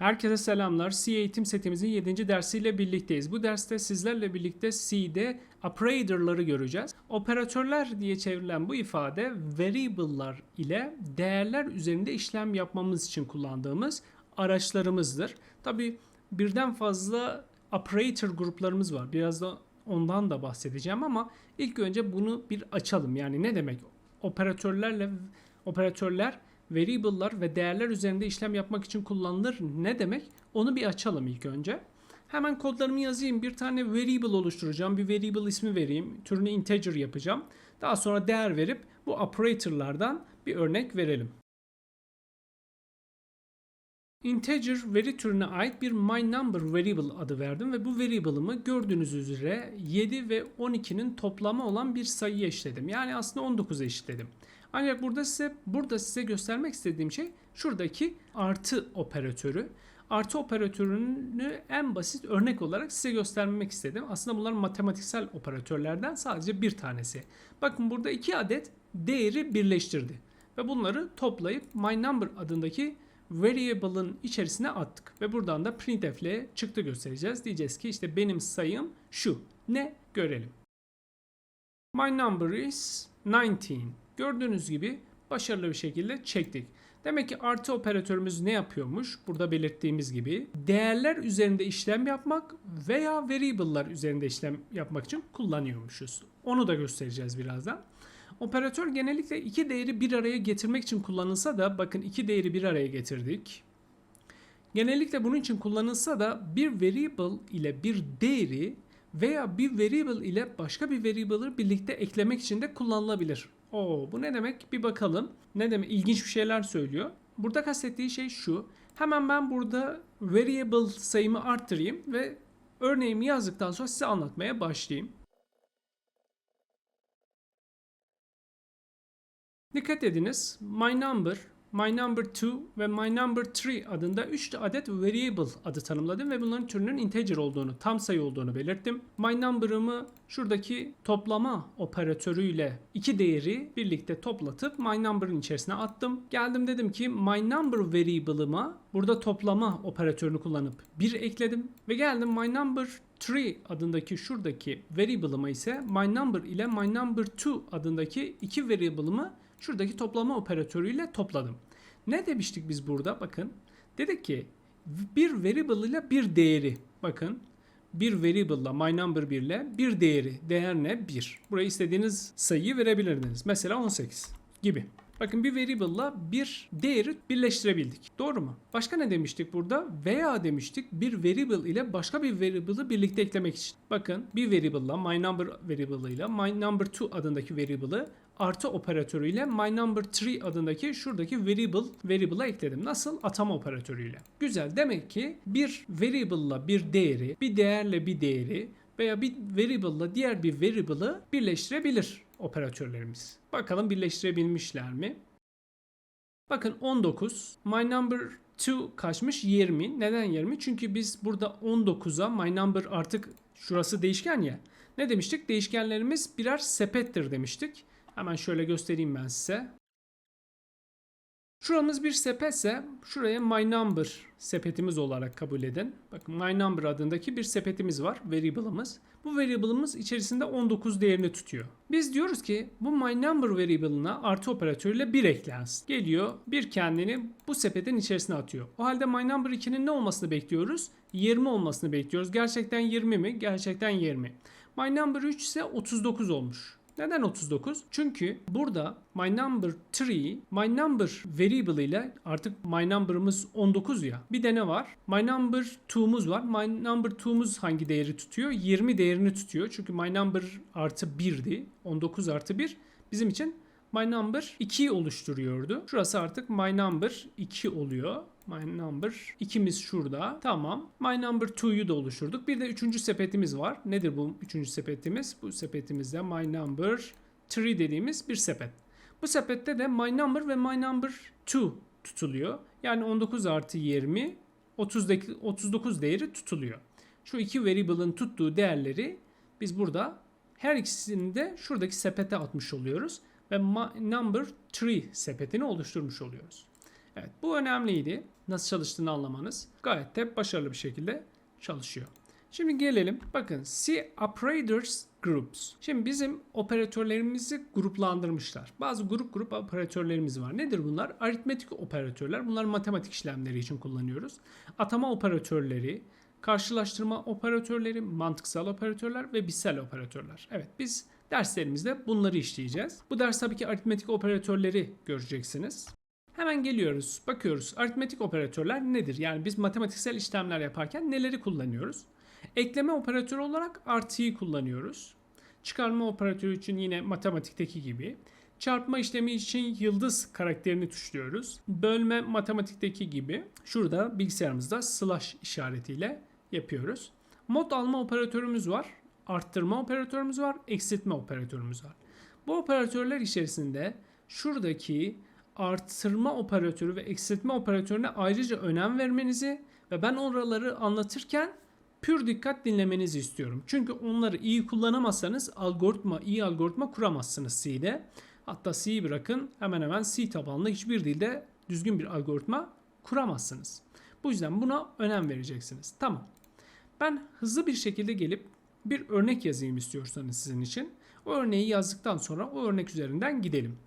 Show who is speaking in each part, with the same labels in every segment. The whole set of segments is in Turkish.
Speaker 1: Herkese selamlar. C eğitim setimizin 7. dersiyle birlikteyiz. Bu derste sizlerle birlikte C'de operator'ları göreceğiz. Operatörler diye çevrilen bu ifade variable'lar ile değerler üzerinde işlem yapmamız için kullandığımız araçlarımızdır. Tabi birden fazla operator gruplarımız var. Biraz da ondan da bahsedeceğim ama ilk önce bunu bir açalım. Yani ne demek? Operatörlerle operatörler variable'lar ve değerler üzerinde işlem yapmak için kullanılır. Ne demek? Onu bir açalım ilk önce. Hemen kodlarımı yazayım. Bir tane variable oluşturacağım. Bir variable ismi vereyim. Türünü integer yapacağım. Daha sonra değer verip bu operator'lardan bir örnek verelim. Integer veri türüne ait bir myNumber variable adı verdim ve bu variable'ımı gördüğünüz üzere 7 ve 12'nin toplamı olan bir sayıya eşitledim. Yani aslında 19'a eşitledim. Ancak burada size burada size göstermek istediğim şey şuradaki artı operatörü. Artı operatörünü en basit örnek olarak size göstermek istedim. Aslında bunlar matematiksel operatörlerden sadece bir tanesi. Bakın burada iki adet değeri birleştirdi. Ve bunları toplayıp myNumber adındaki variable'ın içerisine attık. Ve buradan da printf ile çıktı göstereceğiz. Diyeceğiz ki işte benim sayım şu. Ne? Görelim. My number is 19. Gördüğünüz gibi başarılı bir şekilde çektik. Demek ki artı operatörümüz ne yapıyormuş? Burada belirttiğimiz gibi değerler üzerinde işlem yapmak veya variable'lar üzerinde işlem yapmak için kullanıyormuşuz. Onu da göstereceğiz birazdan. Operatör genellikle iki değeri bir araya getirmek için kullanılsa da bakın iki değeri bir araya getirdik. Genellikle bunun için kullanılsa da bir variable ile bir değeri veya bir variable ile başka bir variable'ı birlikte eklemek için de kullanılabilir. Oo, bu ne demek? Bir bakalım. Ne demek? İlginç bir şeyler söylüyor. Burada kastettiği şey şu. Hemen ben burada variable sayımı arttırayım ve örneğimi yazdıktan sonra size anlatmaya başlayayım. Dikkat ediniz. My number, my number 2 ve my number 3 adında 3 adet variable adı tanımladım ve bunların türünün integer olduğunu, tam sayı olduğunu belirttim. My number'ımı şuradaki toplama operatörüyle iki değeri birlikte toplatıp my number'ın içerisine attım. Geldim dedim ki my number variable'ıma burada toplama operatörünü kullanıp 1 ekledim ve geldim my number 3 adındaki şuradaki variable'ıma ise my number ile my number 2 adındaki iki variable'ımı şuradaki toplama operatörüyle topladım. Ne demiştik biz burada? Bakın. Dedik ki bir variable ile bir değeri. Bakın. Bir variable ile my number 1 ile bir değeri. Değer ne? 1. Buraya istediğiniz sayıyı verebilirdiniz. Mesela 18 gibi. Bakın bir variable'la bir değeri birleştirebildik. Doğru mu? Başka ne demiştik burada? Veya demiştik bir variable ile başka bir variable'ı birlikte eklemek için. Bakın bir variable'la my number variable ile my number 2 adındaki variable'ı artı operatörüyle my number 3 adındaki şuradaki variable variable'a ekledim. Nasıl? Atama operatörüyle. Güzel. Demek ki bir variable'la bir değeri, bir değerle bir değeri veya bir variable'la diğer bir variable'ı birleştirebilir operatörlerimiz. Bakalım birleştirebilmişler mi? Bakın 19. My number 2 kaçmış? 20. Neden 20? Çünkü biz burada 19'a my number artık şurası değişken ya. Ne demiştik? Değişkenlerimiz birer sepettir demiştik. Hemen şöyle göstereyim ben size. Şuramız bir sepetse şuraya my number sepetimiz olarak kabul edin. Bakın my number adındaki bir sepetimiz var. Variable'ımız. Bu variable'ımız içerisinde 19 değerini tutuyor. Biz diyoruz ki bu my number variable'ına artı operatörüyle 1 eklensin. Geliyor bir kendini bu sepetin içerisine atıyor. O halde my number 2'nin ne olmasını bekliyoruz? 20 olmasını bekliyoruz. Gerçekten 20 mi? Gerçekten 20. My number 3 ise 39 olmuş. Neden 39? Çünkü burada my number 3, my number variable ile artık my number'ımız 19 ya. Bir de ne var? My number 2'muz var. My number 2'muz hangi değeri tutuyor? 20 değerini tutuyor. Çünkü my number artı 1'di. 19 artı 1 bizim için my number 2'yi oluşturuyordu. Şurası artık my number 2 oluyor. My number 2'miz şurada. Tamam. My number 2'yu da oluşturduk. Bir de üçüncü sepetimiz var. Nedir bu üçüncü sepetimiz? Bu sepetimizde my number 3 dediğimiz bir sepet. Bu sepette de my number ve my number 2 tutuluyor. Yani 19 artı 20 30'daki 39 değeri tutuluyor. Şu iki variable'ın tuttuğu değerleri biz burada her ikisini de şuradaki sepete atmış oluyoruz ve number 3 sepetini oluşturmuş oluyoruz. Evet bu önemliydi. nasıl çalıştığını anlamanız gayet de başarılı bir şekilde çalışıyor. Şimdi gelelim. Bakın C operators groups. Şimdi bizim operatörlerimizi gruplandırmışlar. Bazı grup grup operatörlerimiz var. Nedir bunlar? Aritmetik operatörler. Bunlar matematik işlemleri için kullanıyoruz. Atama operatörleri, karşılaştırma operatörleri, mantıksal operatörler ve bilsel operatörler. Evet biz derslerimizde bunları işleyeceğiz. Bu ders tabii ki aritmetik operatörleri göreceksiniz. Hemen geliyoruz. Bakıyoruz. Aritmetik operatörler nedir? Yani biz matematiksel işlemler yaparken neleri kullanıyoruz? Ekleme operatörü olarak artıyı kullanıyoruz. Çıkarma operatörü için yine matematikteki gibi. Çarpma işlemi için yıldız karakterini tuşluyoruz. Bölme matematikteki gibi. Şurada bilgisayarımızda slash işaretiyle yapıyoruz. Mod alma operatörümüz var. Arttırma operatörümüz var. Eksiltme operatörümüz var. Bu operatörler içerisinde şuradaki artırma operatörü ve eksiltme operatörüne ayrıca önem vermenizi ve ben oraları anlatırken pür dikkat dinlemenizi istiyorum. Çünkü onları iyi kullanamazsanız algoritma, iyi algoritma kuramazsınız C'de. Hatta C'yi bırakın hemen hemen C tabanlı hiçbir dilde düzgün bir algoritma kuramazsınız. Bu yüzden buna önem vereceksiniz. Tamam. Ben hızlı bir şekilde gelip bir örnek yazayım istiyorsanız sizin için. O örneği yazdıktan sonra o örnek üzerinden gidelim.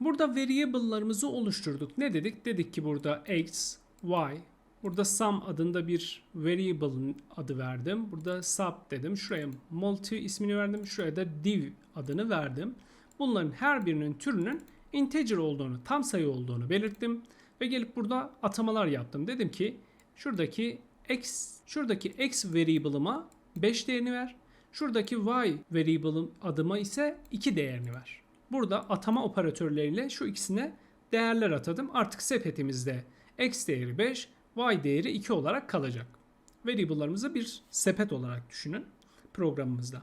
Speaker 1: Burada variable'larımızı oluşturduk. Ne dedik? Dedik ki burada x, y, burada sum adında bir variable'ın adı verdim. Burada sub dedim. Şuraya multi ismini verdim. Şuraya da div adını verdim. Bunların her birinin türünün integer olduğunu, tam sayı olduğunu belirttim. Ve gelip burada atamalar yaptım. Dedim ki şuradaki x, şuradaki x variable'ıma 5 değerini ver. Şuradaki y variable'ın adıma ise 2 değerini ver. Burada atama operatörleriyle şu ikisine değerler atadım. Artık sepetimizde x değeri 5, y değeri 2 olarak kalacak. Variable'larımızı bir sepet olarak düşünün programımızda.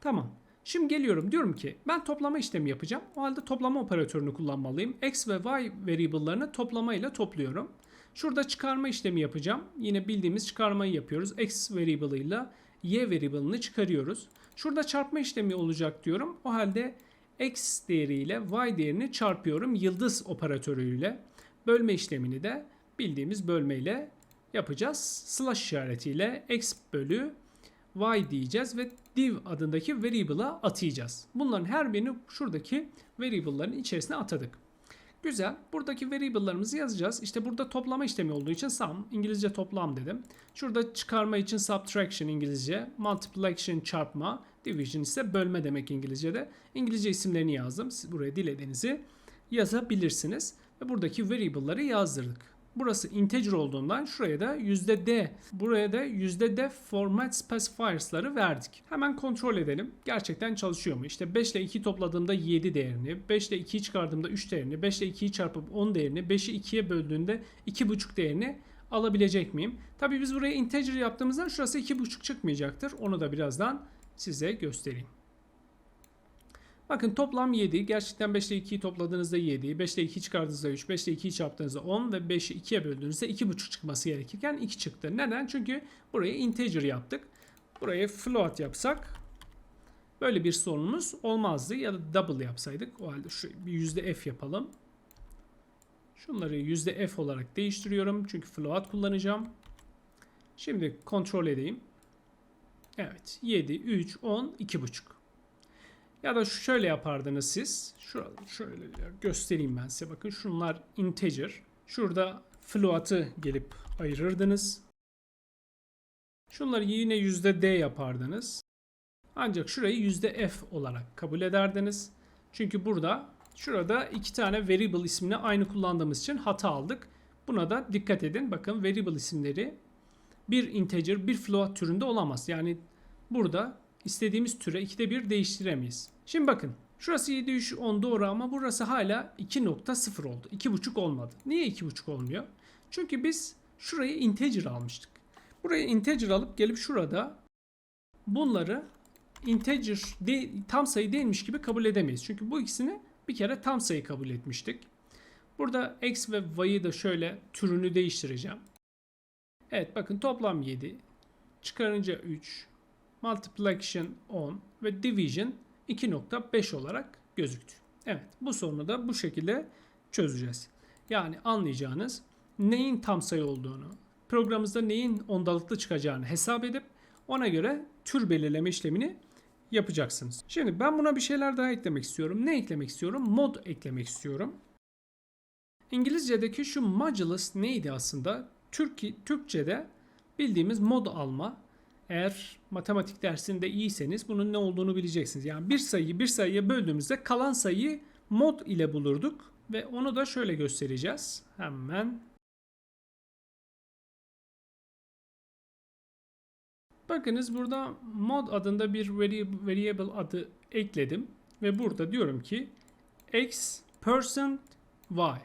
Speaker 1: Tamam. Şimdi geliyorum diyorum ki ben toplama işlemi yapacağım. O halde toplama operatörünü kullanmalıyım. X ve Y variable'larını toplama ile topluyorum. Şurada çıkarma işlemi yapacağım. Yine bildiğimiz çıkarmayı yapıyoruz. X variable ile Y variable'ını çıkarıyoruz. Şurada çarpma işlemi olacak diyorum. O halde x değeriyle y değerini çarpıyorum yıldız operatörüyle. Bölme işlemini de bildiğimiz bölmeyle yapacağız. Slash işaretiyle x bölü y diyeceğiz ve div adındaki variable'a atayacağız. Bunların her birini şuradaki variable'ların içerisine atadık. Güzel. Buradaki variable'larımızı yazacağız. İşte burada toplama işlemi olduğu için sum, İngilizce toplam dedim. Şurada çıkarma için subtraction İngilizce, multiplication çarpma, division ise bölme demek İngilizce'de. İngilizce isimlerini yazdım. Siz buraya dilediğinizi yazabilirsiniz. Ve buradaki variable'ları yazdırdık. Burası integer olduğundan şuraya da %d, buraya da %d format specifiers'ları verdik. Hemen kontrol edelim. Gerçekten çalışıyor mu? İşte 5 ile 2 topladığımda 7 değerini, 5 ile 2'yi çıkardığımda 3 değerini, 5 ile 2'yi çarpıp 10 değerini, 5'i 2'ye böldüğünde 2,5 değerini alabilecek miyim? Tabii biz buraya integer yaptığımızda şurası 2,5 çıkmayacaktır. Onu da birazdan size göstereyim. Bakın toplam 7. Gerçekten 5 ile 2'yi topladığınızda 7. 5 ile 2'yi çıkardığınızda 3. 5 ile 2'yi çarptığınızda 10 ve 5'i 2'ye böldüğünüzde 2,5 çıkması gerekirken 2 çıktı. Neden? Çünkü buraya integer yaptık. Buraya float yapsak böyle bir sorunumuz olmazdı. Ya da double yapsaydık. O halde şu bir f yapalım. Şunları yüzde f olarak değiştiriyorum. Çünkü float kullanacağım. Şimdi kontrol edeyim. Evet 7, 3, 10, 2,5. Ya da şöyle yapardınız siz. Şurada şöyle göstereyim ben size. Bakın şunlar integer. Şurada float'ı gelip ayırırdınız. Şunları yine yüzde %d yapardınız. Ancak şurayı yüzde %f olarak kabul ederdiniz. Çünkü burada şurada iki tane variable ismini aynı kullandığımız için hata aldık. Buna da dikkat edin. Bakın variable isimleri bir integer bir float türünde olamaz. Yani burada istediğimiz türe ikide bir değiştiremeyiz. Şimdi bakın şurası 7 3 10 doğru ama burası hala 2.0 oldu. 2.5 olmadı. Niye 2.5 olmuyor? Çünkü biz şurayı integer almıştık. Buraya integer alıp gelip şurada bunları integer de, tam sayı değilmiş gibi kabul edemeyiz. Çünkü bu ikisini bir kere tam sayı kabul etmiştik. Burada x ve y'ı da şöyle türünü değiştireceğim. Evet bakın toplam 7. Çıkarınca 3. Multiplication 10 ve division 2.5 olarak gözüktü. Evet bu sorunu da bu şekilde çözeceğiz. Yani anlayacağınız neyin tam sayı olduğunu, programımızda neyin ondalıklı çıkacağını hesap edip ona göre tür belirleme işlemini yapacaksınız. Şimdi ben buna bir şeyler daha eklemek istiyorum. Ne eklemek istiyorum? Mod eklemek istiyorum. İngilizce'deki şu modulus neydi aslında? Türk, Türkçe'de bildiğimiz mod alma. Eğer matematik dersinde iyiyseniz bunun ne olduğunu bileceksiniz. Yani bir sayıyı bir sayıya böldüğümüzde kalan sayıyı mod ile bulurduk. Ve onu da şöyle göstereceğiz. Hemen. Bakınız burada mod adında bir variable adı ekledim. Ve burada diyorum ki x percent y.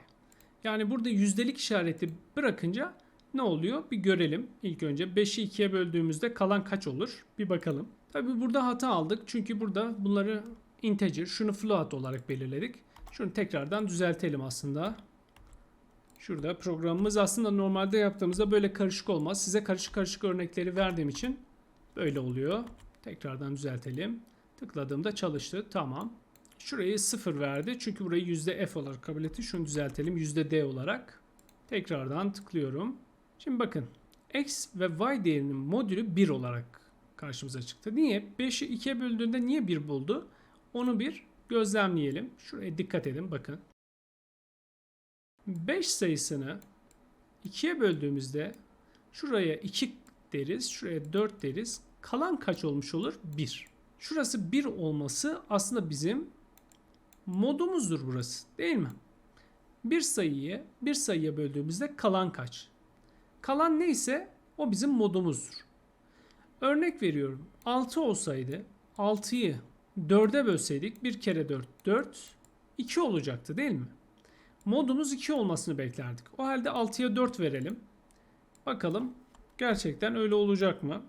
Speaker 1: Yani burada yüzdelik işareti bırakınca ne oluyor? Bir görelim. İlk önce 5'i 2'ye böldüğümüzde kalan kaç olur? Bir bakalım. Tabi burada hata aldık. Çünkü burada bunları integer, şunu float olarak belirledik. Şunu tekrardan düzeltelim aslında. Şurada programımız aslında normalde yaptığımızda böyle karışık olmaz. Size karışık karışık örnekleri verdiğim için böyle oluyor. Tekrardan düzeltelim. Tıkladığımda çalıştı. Tamam. Şurayı 0 verdi. Çünkü burayı %f olarak kabul etti. Şunu düzeltelim. %d olarak. Tekrardan tıklıyorum. Şimdi bakın. x ve y değerinin modülü 1 olarak karşımıza çıktı. Niye? 5'i 2'ye böldüğünde niye 1 buldu? Onu bir gözlemleyelim. Şuraya dikkat edin bakın. 5 sayısını 2'ye böldüğümüzde şuraya 2 deriz, şuraya 4 deriz. Kalan kaç olmuş olur? 1. Şurası 1 olması aslında bizim modumuzdur burası değil mi? Bir sayıyı bir sayıya böldüğümüzde kalan kaç? Kalan neyse o bizim modumuzdur. Örnek veriyorum. 6 olsaydı 6'yı 4'e bölseydik 1 kere 4 4 2 olacaktı değil mi? Modumuz 2 olmasını beklerdik. O halde 6'ya 4 verelim. Bakalım gerçekten öyle olacak mı?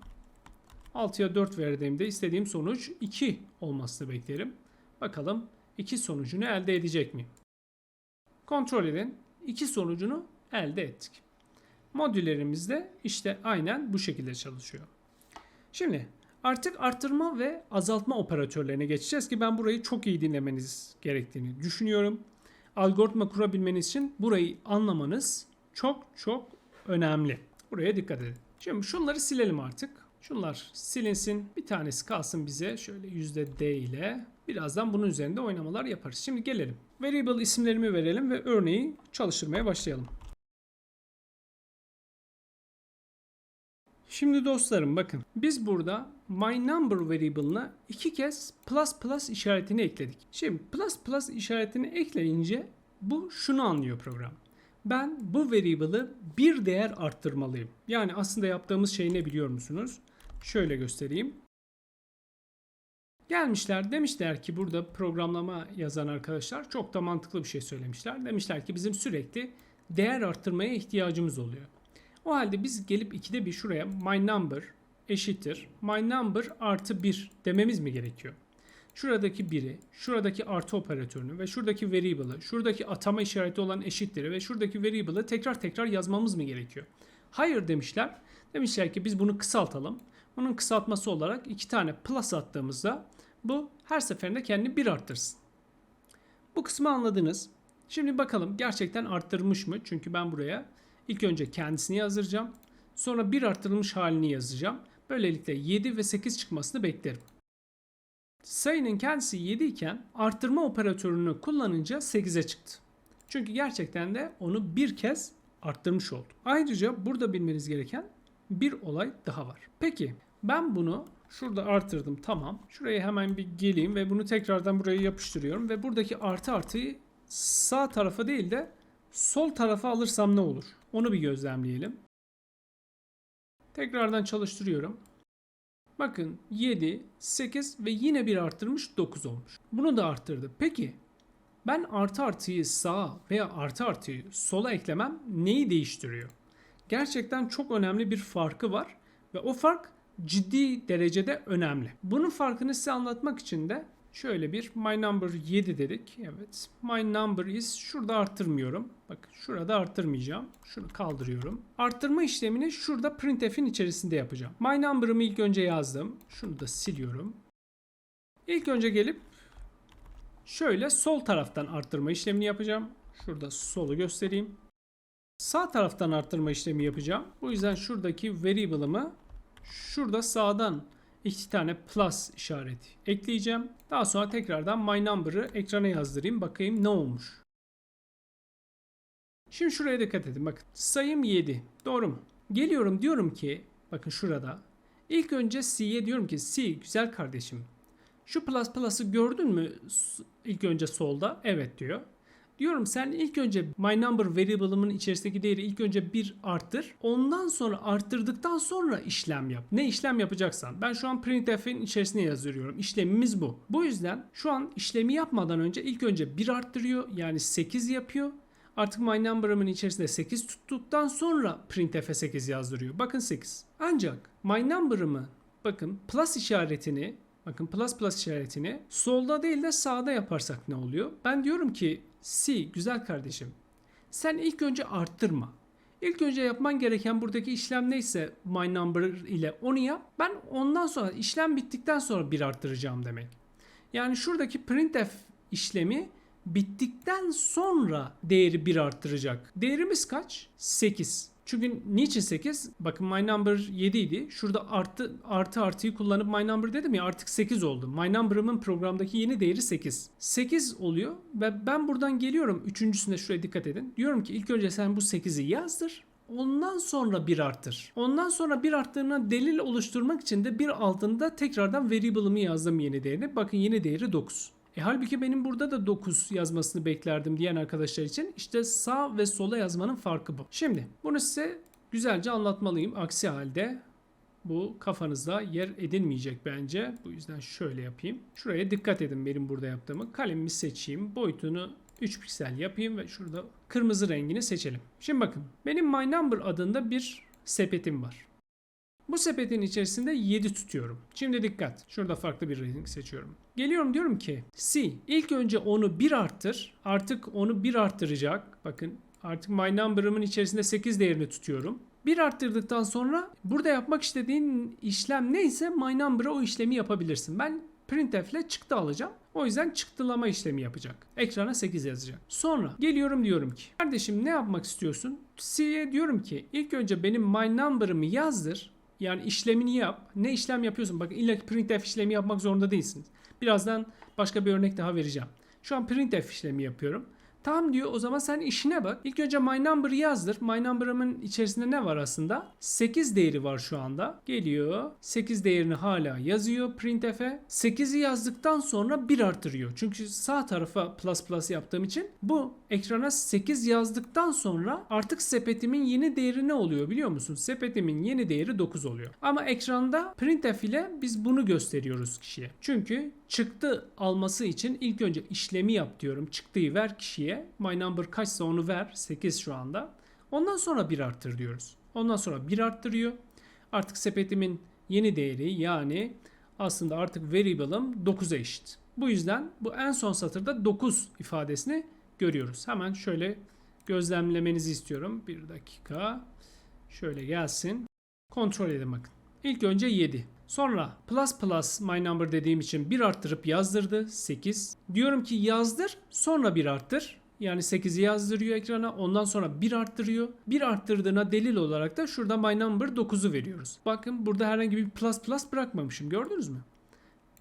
Speaker 1: 6'ya 4 verdiğimde istediğim sonuç 2 olmasını beklerim. Bakalım 2 sonucunu elde edecek miyim? Kontrol edin. 2 sonucunu elde ettik. Modüllerimiz de işte aynen bu şekilde çalışıyor. Şimdi artık arttırma ve azaltma operatörlerine geçeceğiz ki ben burayı çok iyi dinlemeniz gerektiğini düşünüyorum. Algoritma kurabilmeniz için burayı anlamanız çok çok önemli. Buraya dikkat edin. Şimdi şunları silelim artık. Şunlar silinsin. Bir tanesi kalsın bize. Şöyle %D ile. Birazdan bunun üzerinde oynamalar yaparız. Şimdi gelelim. Variable isimlerimi verelim ve örneği çalıştırmaya başlayalım. Şimdi dostlarım bakın. Biz burada my number variable'ına iki kez plus plus işaretini ekledik. Şimdi plus plus işaretini ekleyince bu şunu anlıyor program. Ben bu variable'ı bir değer arttırmalıyım. Yani aslında yaptığımız şey ne biliyor musunuz? Şöyle göstereyim. Gelmişler demişler ki burada programlama yazan arkadaşlar çok da mantıklı bir şey söylemişler. Demişler ki bizim sürekli değer arttırmaya ihtiyacımız oluyor. O halde biz gelip ikide bir şuraya my number eşittir my number artı 1 dememiz mi gerekiyor? Şuradaki 1'i, şuradaki artı operatörünü ve şuradaki variable'ı, şuradaki atama işareti olan eşitleri ve şuradaki variable'ı tekrar tekrar yazmamız mı gerekiyor? Hayır demişler. Demişler ki biz bunu kısaltalım. Bunun kısaltması olarak iki tane plus attığımızda bu her seferinde kendini bir arttırsın. Bu kısmı anladınız. Şimdi bakalım gerçekten arttırmış mı? Çünkü ben buraya ilk önce kendisini yazdıracağım. Sonra bir arttırılmış halini yazacağım. Böylelikle 7 ve 8 çıkmasını beklerim. Sayının kendisi 7 iken arttırma operatörünü kullanınca 8'e çıktı. Çünkü gerçekten de onu bir kez arttırmış oldu. Ayrıca burada bilmeniz gereken bir olay daha var. Peki ben bunu şurada artırdım tamam. Şuraya hemen bir geleyim ve bunu tekrardan buraya yapıştırıyorum ve buradaki artı artıyı sağ tarafa değil de sol tarafa alırsam ne olur? Onu bir gözlemleyelim. Tekrardan çalıştırıyorum. Bakın 7, 8 ve yine bir arttırmış 9 olmuş. Bunu da arttırdı. Peki ben artı artıyı sağa veya artı artıyı sola eklemem neyi değiştiriyor? Gerçekten çok önemli bir farkı var ve o fark ciddi derecede önemli. Bunun farkını size anlatmak için de şöyle bir my number 7 dedik. Evet. My number is şurada arttırmıyorum. Bak şurada arttırmayacağım. Şunu kaldırıyorum. Arttırma işlemini şurada printf'in içerisinde yapacağım. My number'ımı ilk önce yazdım. Şunu da siliyorum. İlk önce gelip şöyle sol taraftan arttırma işlemini yapacağım. Şurada solu göstereyim. Sağ taraftan arttırma işlemi yapacağım. Bu yüzden şuradaki variable'ımı şurada sağdan iki tane plus işareti ekleyeceğim. Daha sonra tekrardan my number'ı ekrana yazdırayım. Bakayım ne olmuş. Şimdi şuraya dikkat edin. Bakın sayım 7. Doğru mu? Geliyorum diyorum ki bakın şurada. İlk önce C'ye diyorum ki C güzel kardeşim. Şu plus plus'ı gördün mü ilk önce solda? Evet diyor. Diyorum sen ilk önce my number variable'ımın içerisindeki değeri ilk önce 1 arttır. Ondan sonra arttırdıktan sonra işlem yap. Ne işlem yapacaksan. Ben şu an printf'in içerisine yazıyorum. İşlemimiz bu. Bu yüzden şu an işlemi yapmadan önce ilk önce 1 arttırıyor. Yani 8 yapıyor. Artık my number'ımın içerisinde 8 tuttuktan sonra printf'e 8 yazdırıyor. Bakın 8. Ancak my number'ımı bakın plus işaretini bakın plus plus işaretini solda değil de sağda yaparsak ne oluyor? Ben diyorum ki C güzel kardeşim sen ilk önce arttırma. İlk önce yapman gereken buradaki işlem neyse my number ile onu yap. Ben ondan sonra işlem bittikten sonra bir arttıracağım demek. Yani şuradaki printf işlemi bittikten sonra değeri 1 arttıracak. Değerimiz kaç? 8. Çünkü niçin 8? Bakın my number 7 idi. Şurada artı artı artıyı kullanıp my number dedim ya artık 8 oldu. My number'ımın programdaki yeni değeri 8. 8 oluyor ve ben buradan geliyorum. Üçüncüsüne şuraya dikkat edin. Diyorum ki ilk önce sen bu 8'i yazdır. Ondan sonra bir arttır. Ondan sonra bir arttığına delil oluşturmak için de bir altında tekrardan variable'ımı yazdım yeni değerini. Bakın yeni değeri 9. E halbuki benim burada da 9 yazmasını beklerdim diyen arkadaşlar için işte sağ ve sola yazmanın farkı bu. Şimdi bunu size güzelce anlatmalıyım. Aksi halde bu kafanızda yer edinmeyecek bence. Bu yüzden şöyle yapayım. Şuraya dikkat edin benim burada yaptığımı. Kalemimi seçeyim. Boyutunu 3 piksel yapayım ve şurada kırmızı rengini seçelim. Şimdi bakın benim My Number adında bir sepetim var. Bu sepetin içerisinde 7 tutuyorum. Şimdi dikkat. Şurada farklı bir renk seçiyorum. Geliyorum diyorum ki C ilk önce onu 1 arttır. Artık onu 1 arttıracak. Bakın artık my number'ımın içerisinde 8 değerini tutuyorum. 1 arttırdıktan sonra burada yapmak istediğin işlem neyse my number'a o işlemi yapabilirsin. Ben printf ile çıktı alacağım. O yüzden çıktılama işlemi yapacak. Ekrana 8 yazacak. Sonra geliyorum diyorum ki kardeşim ne yapmak istiyorsun? C'ye diyorum ki ilk önce benim my number'ımı yazdır. Yani işlemini yap. Ne işlem yapıyorsun? Bakın illa printf işlemi yapmak zorunda değilsiniz. Birazdan başka bir örnek daha vereceğim. Şu an printf işlemi yapıyorum. Tamam diyor o zaman sen işine bak. İlk önce my number'ı yazdır. My number'ımın içerisinde ne var aslında? 8 değeri var şu anda. Geliyor. 8 değerini hala yazıyor printf'e. 8'i yazdıktan sonra 1 artırıyor. Çünkü sağ tarafa plus plus yaptığım için bu ekrana 8 yazdıktan sonra artık sepetimin yeni değeri ne oluyor biliyor musun? Sepetimin yeni değeri 9 oluyor. Ama ekranda printf ile biz bunu gösteriyoruz kişiye. Çünkü çıktı alması için ilk önce işlemi yap diyorum. Çıktıyı ver kişiye. My number kaçsa onu ver. 8 şu anda. Ondan sonra 1 arttır diyoruz. Ondan sonra 1 arttırıyor. Artık sepetimin yeni değeri yani aslında artık variable'ım 9'a eşit. Bu yüzden bu en son satırda 9 ifadesini görüyoruz. Hemen şöyle gözlemlemenizi istiyorum. Bir dakika. Şöyle gelsin. Kontrol edin bakın. İlk önce 7. Sonra plus plus my number dediğim için 1 arttırıp yazdırdı 8. Diyorum ki yazdır sonra 1 arttır. Yani 8'i yazdırıyor ekrana ondan sonra 1 arttırıyor. 1 arttırdığına delil olarak da şurada my number 9'u veriyoruz. Bakın burada herhangi bir plus plus bırakmamışım gördünüz mü?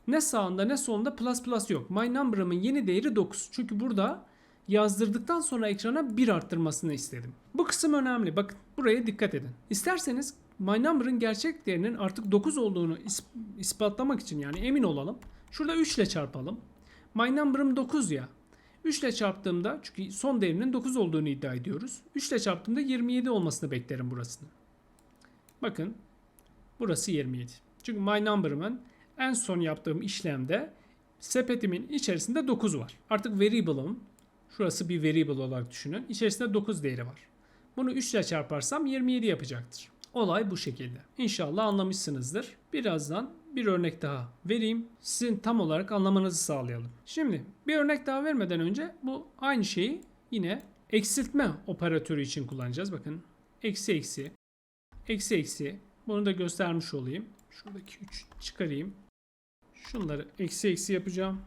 Speaker 1: Ne sağında ne solunda plus plus yok. My number'ımın yeni değeri 9. Çünkü burada yazdırdıktan sonra ekrana 1 arttırmasını istedim. Bu kısım önemli. Bakın buraya dikkat edin. İsterseniz my number'ın gerçek değerinin artık 9 olduğunu is- ispatlamak için yani emin olalım. Şurada 3 ile çarpalım. My number'ım 9 ya. 3 ile çarptığımda çünkü son değerinin 9 olduğunu iddia ediyoruz. 3 ile çarptığımda 27 olmasını beklerim burasını. Bakın burası 27. Çünkü my number'ımın en son yaptığım işlemde sepetimin içerisinde 9 var. Artık variable'ım şurası bir variable olarak düşünün. İçerisinde 9 değeri var. Bunu 3 ile çarparsam 27 yapacaktır. Olay bu şekilde. İnşallah anlamışsınızdır. Birazdan bir örnek daha vereyim. Sizin tam olarak anlamanızı sağlayalım. Şimdi bir örnek daha vermeden önce bu aynı şeyi yine eksiltme operatörü için kullanacağız. Bakın eksi eksi eksi eksi bunu da göstermiş olayım. Şuradaki 3 çıkarayım. Şunları eksi eksi yapacağım.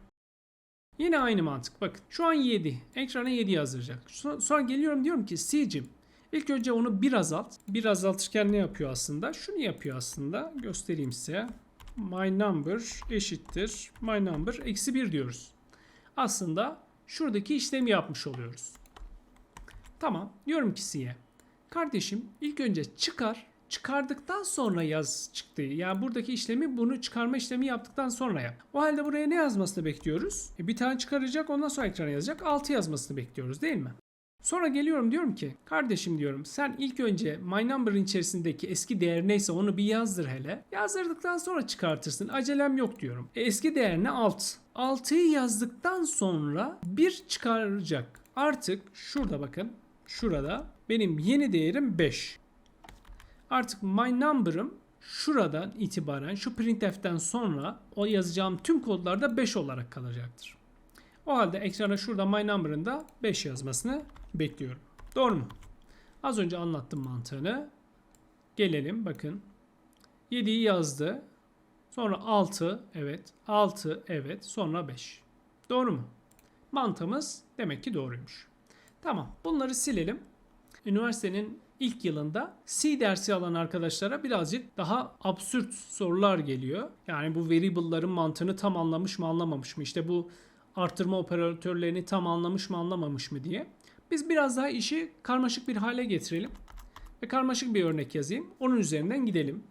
Speaker 1: Yine aynı mantık. Bakın şu an 7. Ekrana 7 yazdıracak. So- Sonra geliyorum diyorum ki C'cim ilk önce onu bir azalt. Bir azaltırken ne yapıyor aslında? Şunu yapıyor aslında. Göstereyim size. My number eşittir. My number eksi 1 diyoruz. Aslında şuradaki işlemi yapmış oluyoruz. Tamam. Diyorum ki C'ye. Kardeşim ilk önce çıkar. Çıkardıktan sonra yaz çıktı. Yani buradaki işlemi bunu çıkarma işlemi yaptıktan sonra yap. O halde buraya ne yazmasını bekliyoruz? E bir tane çıkaracak ondan sonra ekrana yazacak. 6 yazmasını bekliyoruz değil mi? Sonra geliyorum diyorum ki kardeşim diyorum sen ilk önce my number'ın içerisindeki eski değer neyse onu bir yazdır hele. Yazdırdıktan sonra çıkartırsın. Acelem yok diyorum. E, eski değer ne? 6. 6'yı yazdıktan sonra 1 çıkaracak. Artık şurada bakın. Şurada benim yeni değerim 5. Artık my number'ım şuradan itibaren şu printf'ten sonra o yazacağım tüm kodlarda 5 olarak kalacaktır. O halde ekrana şurada my number'ın da 5 yazmasını bekliyorum. Doğru mu? Az önce anlattım mantığını. Gelelim bakın. 7'yi yazdı. Sonra 6 evet. 6 evet. Sonra 5. Doğru mu? Mantığımız demek ki doğruymuş. Tamam. Bunları silelim. Üniversitenin ilk yılında C dersi alan arkadaşlara birazcık daha absürt sorular geliyor. Yani bu variable'ların mantığını tam anlamış mı anlamamış mı? İşte bu artırma operatörlerini tam anlamış mı anlamamış mı diye. Biz biraz daha işi karmaşık bir hale getirelim. Ve karmaşık bir örnek yazayım. Onun üzerinden gidelim.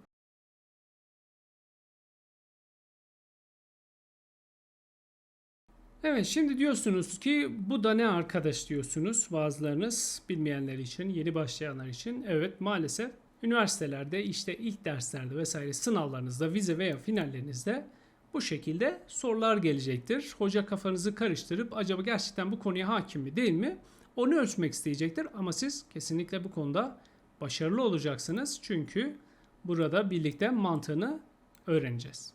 Speaker 1: Evet şimdi diyorsunuz ki bu da ne arkadaş diyorsunuz bazılarınız bilmeyenler için yeni başlayanlar için. Evet maalesef üniversitelerde işte ilk derslerde vesaire sınavlarınızda vize veya finallerinizde bu şekilde sorular gelecektir. Hoca kafanızı karıştırıp acaba gerçekten bu konuya hakim mi değil mi onu ölçmek isteyecektir. Ama siz kesinlikle bu konuda başarılı olacaksınız. Çünkü burada birlikte mantığını öğreneceğiz.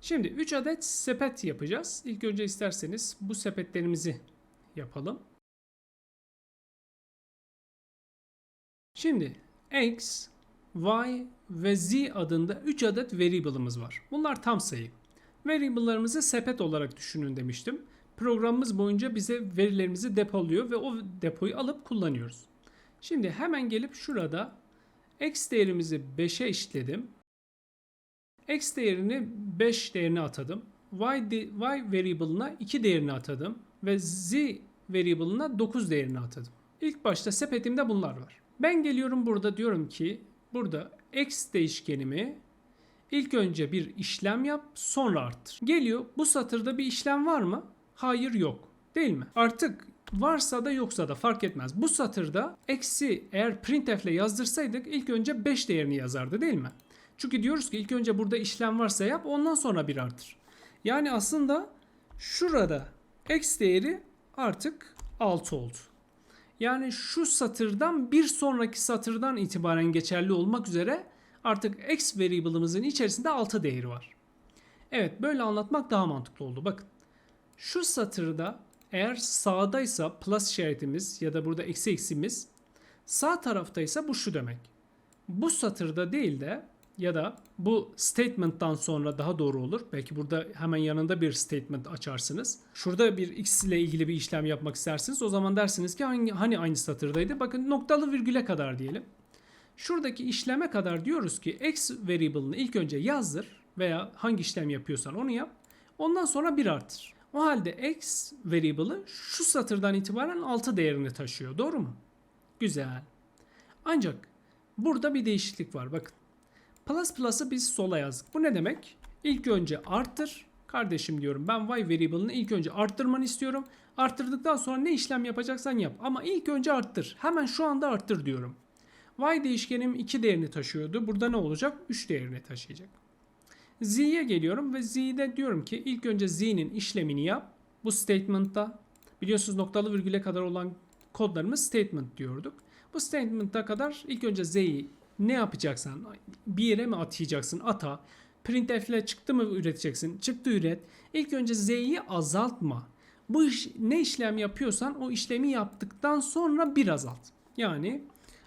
Speaker 1: Şimdi 3 adet sepet yapacağız. İlk önce isterseniz bu sepetlerimizi yapalım. Şimdi x, y ve z adında 3 adet variable'ımız var. Bunlar tam sayı. Variable'larımızı sepet olarak düşünün demiştim. Programımız boyunca bize verilerimizi depoluyor ve o depoyu alıp kullanıyoruz. Şimdi hemen gelip şurada x değerimizi 5'e eşitledim. X değerini 5 değerini atadım. Y, y variable'ına 2 değerini atadım. Ve Z variable'ına 9 değerini atadım. İlk başta sepetimde bunlar var. Ben geliyorum burada diyorum ki burada X değişkenimi ilk önce bir işlem yap sonra arttır. Geliyor bu satırda bir işlem var mı? Hayır yok. Değil mi? Artık varsa da yoksa da fark etmez. Bu satırda eksi eğer printf ile yazdırsaydık ilk önce 5 değerini yazardı değil mi? Çünkü diyoruz ki ilk önce burada işlem varsa yap ondan sonra bir artır. Yani aslında şurada x değeri artık 6 oldu. Yani şu satırdan bir sonraki satırdan itibaren geçerli olmak üzere artık x variable'ımızın içerisinde 6 değeri var. Evet böyle anlatmak daha mantıklı oldu. Bakın şu satırda eğer sağdaysa plus işaretimiz ya da burada eksi eksimiz sağ taraftaysa bu şu demek. Bu satırda değil de ya da bu statement'tan sonra daha doğru olur. Belki burada hemen yanında bir statement açarsınız. Şurada bir x ile ilgili bir işlem yapmak istersiniz. O zaman dersiniz ki hangi, hani aynı satırdaydı? Bakın noktalı virgüle kadar diyelim. Şuradaki işleme kadar diyoruz ki x variable'ını ilk önce yazdır veya hangi işlem yapıyorsan onu yap. Ondan sonra bir artır. O halde x variable'ı şu satırdan itibaren 6 değerini taşıyor. Doğru mu? Güzel. Ancak burada bir değişiklik var. Bakın Plus plus'ı biz sola yazdık. Bu ne demek? İlk önce arttır. Kardeşim diyorum ben y variable'ını ilk önce arttırmanı istiyorum. Arttırdıktan sonra ne işlem yapacaksan yap. Ama ilk önce arttır. Hemen şu anda arttır diyorum. Y değişkenim 2 değerini taşıyordu. Burada ne olacak? 3 değerini taşıyacak. Z'ye geliyorum ve Z'de diyorum ki ilk önce Z'nin işlemini yap. Bu statement'ta biliyorsunuz noktalı virgüle kadar olan kodlarımız statement diyorduk. Bu statement'a kadar ilk önce Z'yi ne yapacaksan bir yere mi atayacaksın ata. Printf ile çıktı mı üreteceksin? Çıktı üret. İlk önce z'yi azaltma. Bu iş, ne işlem yapıyorsan o işlemi yaptıktan sonra bir azalt. Yani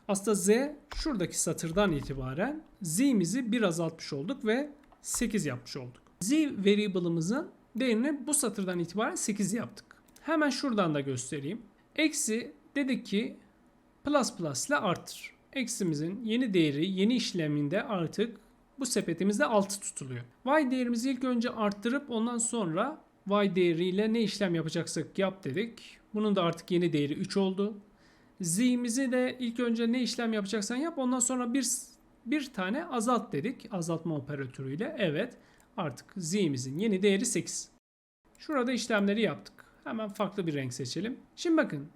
Speaker 1: aslında z şuradaki satırdan itibaren z'imizi bir azaltmış olduk ve 8 yapmış olduk. Z variable'ımızın değerini bu satırdan itibaren 8 yaptık. Hemen şuradan da göstereyim. Eksi dedik ki plus plus ile artır. Eksimizin yeni değeri yeni işleminde artık bu sepetimizde 6 tutuluyor. Y değerimizi ilk önce arttırıp ondan sonra Y değeriyle ne işlem yapacaksak yap dedik. Bunun da artık yeni değeri 3 oldu. Z'imizi de ilk önce ne işlem yapacaksan yap ondan sonra bir, bir tane azalt dedik. Azaltma operatörüyle. Evet artık Z'imizin yeni değeri 8. Şurada işlemleri yaptık. Hemen farklı bir renk seçelim. Şimdi bakın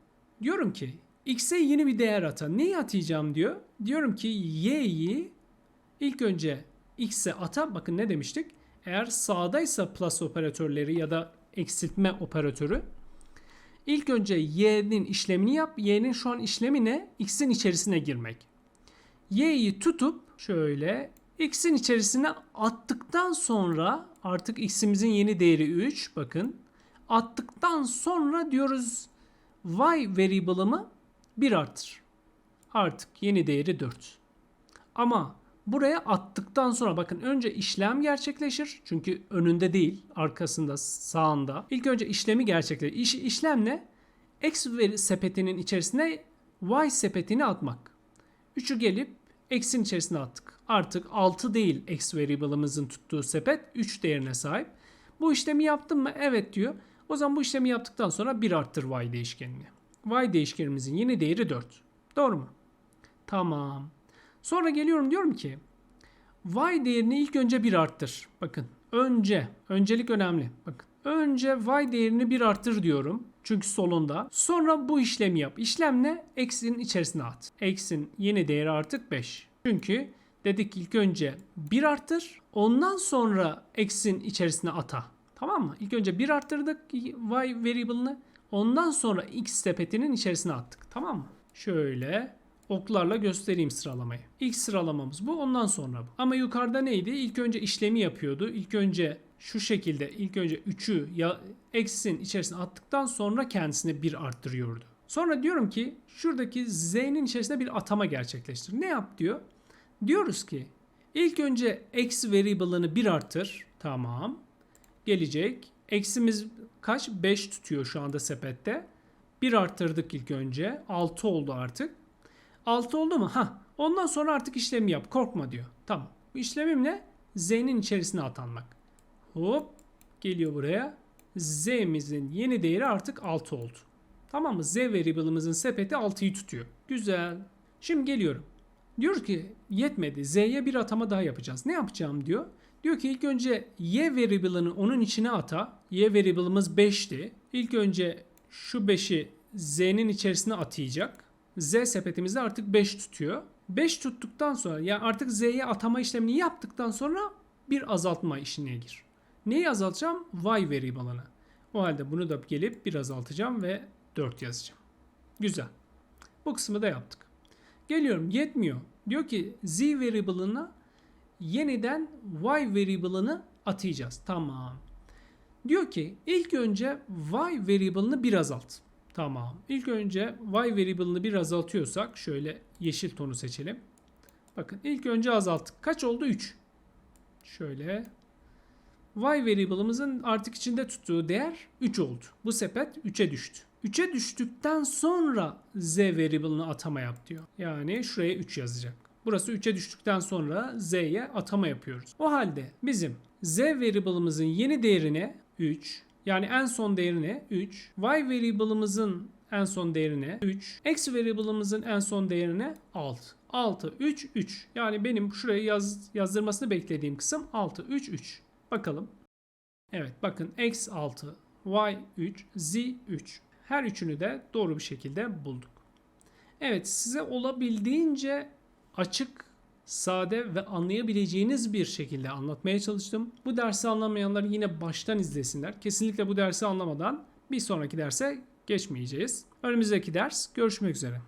Speaker 1: diyorum ki x'e yeni bir değer ata. Neyi atayacağım diyor. Diyorum ki y'yi ilk önce x'e ata. Bakın ne demiştik? Eğer sağdaysa plus operatörleri ya da eksiltme operatörü ilk önce y'nin işlemini yap. Y'nin şu an işlemi ne? X'in içerisine girmek. Y'yi tutup şöyle x'in içerisine attıktan sonra artık x'imizin yeni değeri 3 bakın. Attıktan sonra diyoruz y variable'ımı 1 artır. Artık yeni değeri 4. Ama buraya attıktan sonra bakın önce işlem gerçekleşir. Çünkü önünde değil, arkasında, sağında. İlk önce işlemi gerçekleşir. İş, işlem ne? X veri sepetinin içerisine Y sepetini atmak. 3'ü gelip X'in içerisine attık. Artık 6 değil X variable'ımızın tuttuğu sepet 3 değerine sahip. Bu işlemi yaptım mı? Evet diyor. O zaman bu işlemi yaptıktan sonra 1 arttır Y değişkenini. Y değişkenimizin yeni değeri 4. Doğru mu? Tamam. Sonra geliyorum diyorum ki y değerini ilk önce 1 arttır. Bakın önce, öncelik önemli. Bakın önce y değerini 1 arttır diyorum. Çünkü solunda. Sonra bu işlemi yap. İşlem ne? X'in içerisine at. X'in yeni değeri artık 5. Çünkü dedik ilk önce 1 arttır. Ondan sonra X'in içerisine ata. Tamam mı? İlk önce 1 arttırdık y variable'ını. Ondan sonra X sepetinin içerisine attık. Tamam mı? Şöyle oklarla göstereyim sıralamayı. İlk sıralamamız bu ondan sonra bu. Ama yukarıda neydi? İlk önce işlemi yapıyordu. İlk önce şu şekilde ilk önce 3'ü ya x'in içerisine attıktan sonra kendisine 1 arttırıyordu. Sonra diyorum ki şuradaki z'nin içerisinde bir atama gerçekleştir. Ne yap diyor? Diyoruz ki ilk önce x variable'ını 1 arttır. Tamam. Gelecek. X'imiz kaç? 5 tutuyor şu anda sepette. 1 arttırdık ilk önce. 6 oldu artık. 6 oldu mu? Ha. Ondan sonra artık işlemi yap. Korkma diyor. Tamam. Bu işlemim ne? Z'nin içerisine atanmak. Hop. Geliyor buraya. Z'mizin yeni değeri artık 6 oldu. Tamam mı? Z variable'ımızın sepeti 6'yı tutuyor. Güzel. Şimdi geliyorum. Diyor ki yetmedi. Z'ye bir atama daha yapacağız. Ne yapacağım diyor. Diyor ki ilk önce y variable'ını onun içine ata. Y variable'ımız 5'ti. İlk önce şu 5'i z'nin içerisine atayacak. Z sepetimizde artık 5 tutuyor. 5 tuttuktan sonra yani artık Z'ye atama işlemini yaptıktan sonra bir azaltma işine gir. Neyi azaltacağım? Y variable'ını. O halde bunu da gelip bir azaltacağım ve 4 yazacağım. Güzel. Bu kısmı da yaptık. Geliyorum yetmiyor. Diyor ki Z variable'ına yeniden Y variable'ını atayacağız. Tamam. Diyor ki ilk önce Y variable'ını bir azalt. Tamam. İlk önce y variable'ını bir azaltıyorsak şöyle yeşil tonu seçelim. Bakın ilk önce azalttık. Kaç oldu? 3. Şöyle y variable'ımızın artık içinde tuttuğu değer 3 oldu. Bu sepet 3'e düştü. 3'e düştükten sonra z variable'ını atama yap diyor. Yani şuraya 3 yazacak. Burası 3'e düştükten sonra z'ye atama yapıyoruz. O halde bizim z variable'ımızın yeni değerine 3, yani en son değerine 3. Y variable'ımızın en son değerine 3. X variable'ımızın en son değerine 6. 6, 3, 3. Yani benim şuraya yaz, yazdırmasını beklediğim kısım 6, 3, 3. Bakalım. Evet bakın X 6, Y 3, Z 3. Her üçünü de doğru bir şekilde bulduk. Evet size olabildiğince açık sade ve anlayabileceğiniz bir şekilde anlatmaya çalıştım. Bu dersi anlamayanlar yine baştan izlesinler. Kesinlikle bu dersi anlamadan bir sonraki derse geçmeyeceğiz. Önümüzdeki ders görüşmek üzere.